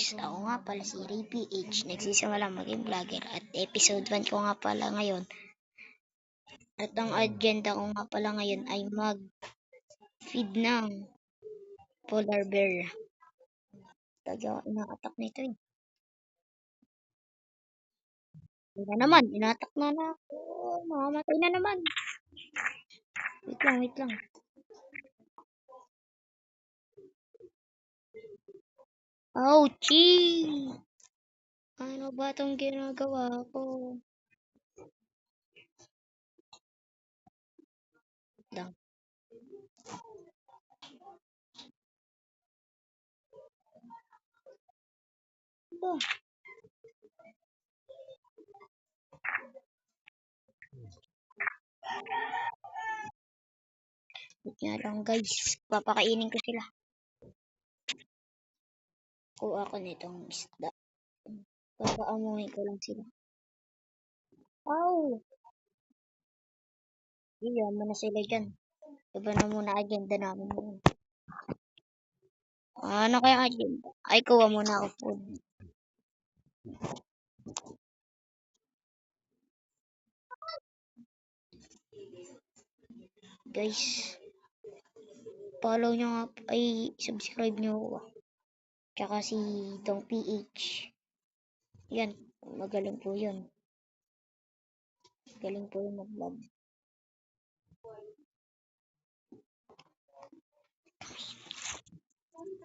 Ako nga pala si Ray PH, nagsisimula maging vlogger at episode 1 ko nga pala ngayon. At ang agenda ko nga pala ngayon ay mag feed ng polar bear. Lagi ako inaatak nito eh. Hindi na naman, inatak na na ako. Mamamatay na naman. Wait lang, wait lang. Ouchie! Ano ba itong ginagawa ko? Lang. Ito. Wait nga lang guys, papakainin ko sila. Kuha ko nitong isda. Papaamuhin ko lang sila. Ow! Iyan mo na sila dyan. Iba na muna agenda namin ngayon. Ano kaya agenda? Ay, kuha muna ako food. Guys, follow nyo nga, ay subscribe nyo ako. Tsaka si Dong PH. Yan, magaling po yun. Galing po yun mag-vlog.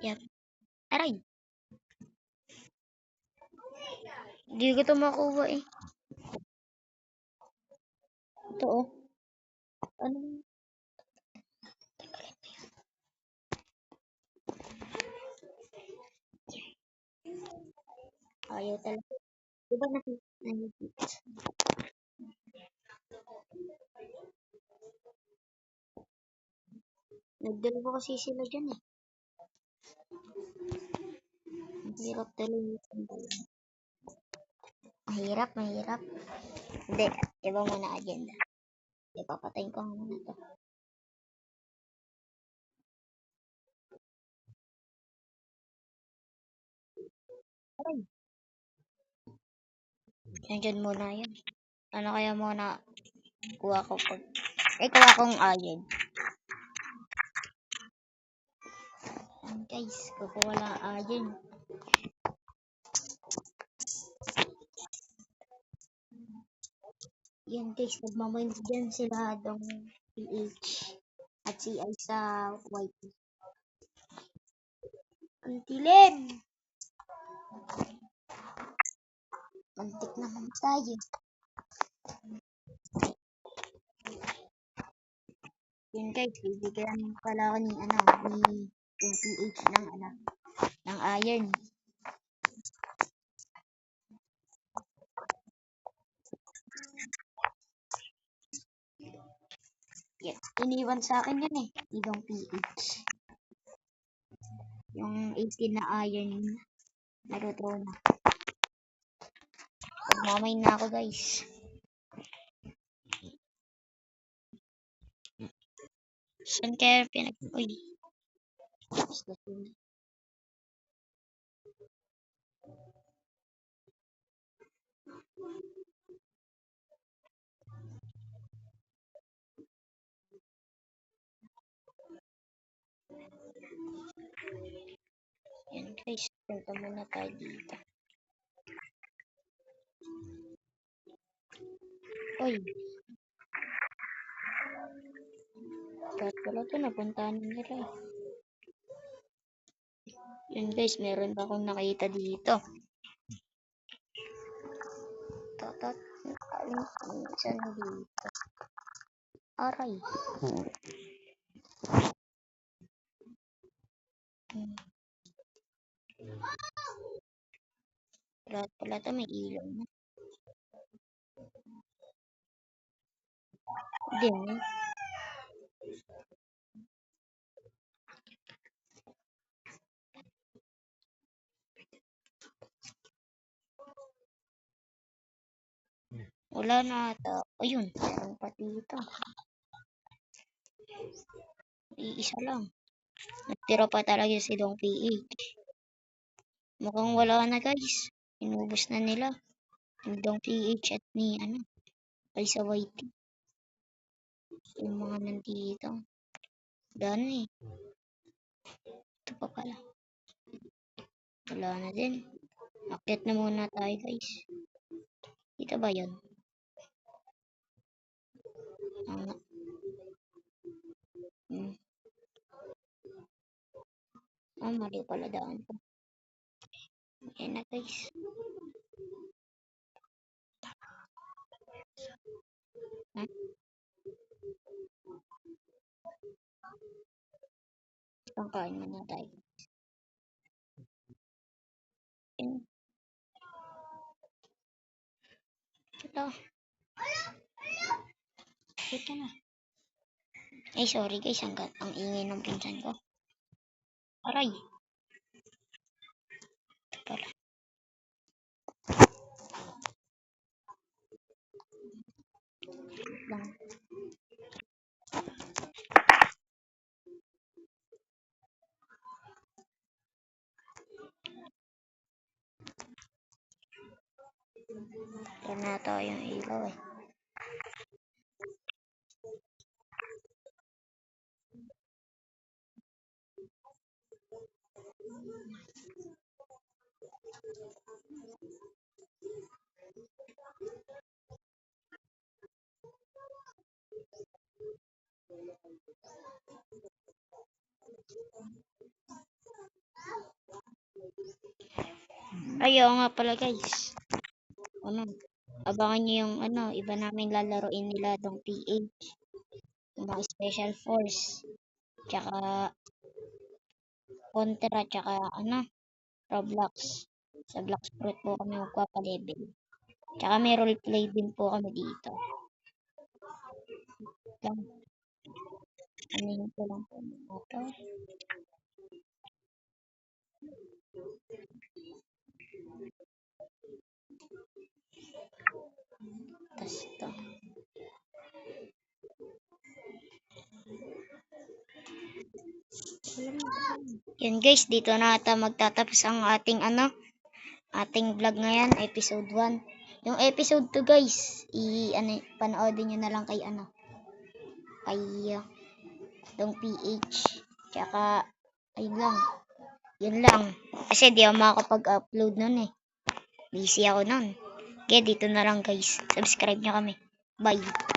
Yan. Aray! Hindi ko ito makuha eh. Ito oh. Ano? Ayaw talaga. Diba nakita? Nakikita. Nagdalawa kasi sila dyan eh. Ang hirap talaga. Mahirap, mahirap. Hindi, iba muna agenda. Ipapatayin ko muna to. Aray! Nandyan muna yan. Ano kaya muna kuha ko pag... Eh, kuha kong iron. Yan guys, kukuha lang iron. Yan guys, nagmamind dyan sila dong PH at si ay sa YT. Ang dilim! Mantik na tayo. Yun guys, bibigyan pala ako ni ano, ni yung PH ng ano, ng iron. Yes, iniwan sa akin yan eh, ibang PH. Yung 18 na iron, naruto na. Magmamay na ako guys. Saan kaya pinag... Uy. Basta yun. Yan guys, punta muna tayo dito. Uy. Dapat pala ito, napuntahan nila eh. Yun guys, meron pa akong nakita dito. Tatat, nakalimutan dito. Aray. Hmm. Lahat pala ito may ilaw. Din. Wala na ata. Ayun, meron pa dito. Iisa lang. Nagtira pa talaga si Dong PH. Mukhang wala na guys. Inubos na nila. Ni Dong PH at ni ano. Ay sa YT. Yung mga nandito. Na eh. Ito pa pala. Wala na din. Akyat na muna tayo guys. Dito ba yun? Nga. Hmm. Ah, mali pala daan ko. Ayan na guys. Pangkain muna tayo. Ayan. Ito. Ito na. Ay, sorry guys. Ang, ang ingay ng pinsan ko. Aray. Ito pala. Lang. Tayo yung ilaw eh. Ay, oo nga pala guys. Ano, abangan nyo yung ano, iba namin lalaroin nila dong PH. Yung mga special force. Tsaka Contra, tsaka ano, Roblox. Sa Blox Fruit po kami magpapalevel. Tsaka may roleplay din po kami dito. Lang. Ano ko lang po ito. Tapos ito. Yun guys, dito na ata magtatapos ang ating ano, ating vlog ngayon, episode 1. Yung episode 2 guys, i ano, panoodin nyo na lang kay ano, kay uh, Dong PH. Tsaka, ayun lang. Yun lang. Kasi di ako makakapag-upload nun eh. Busy ako nun. Kaya dito na lang guys. Subscribe nyo kami. Bye.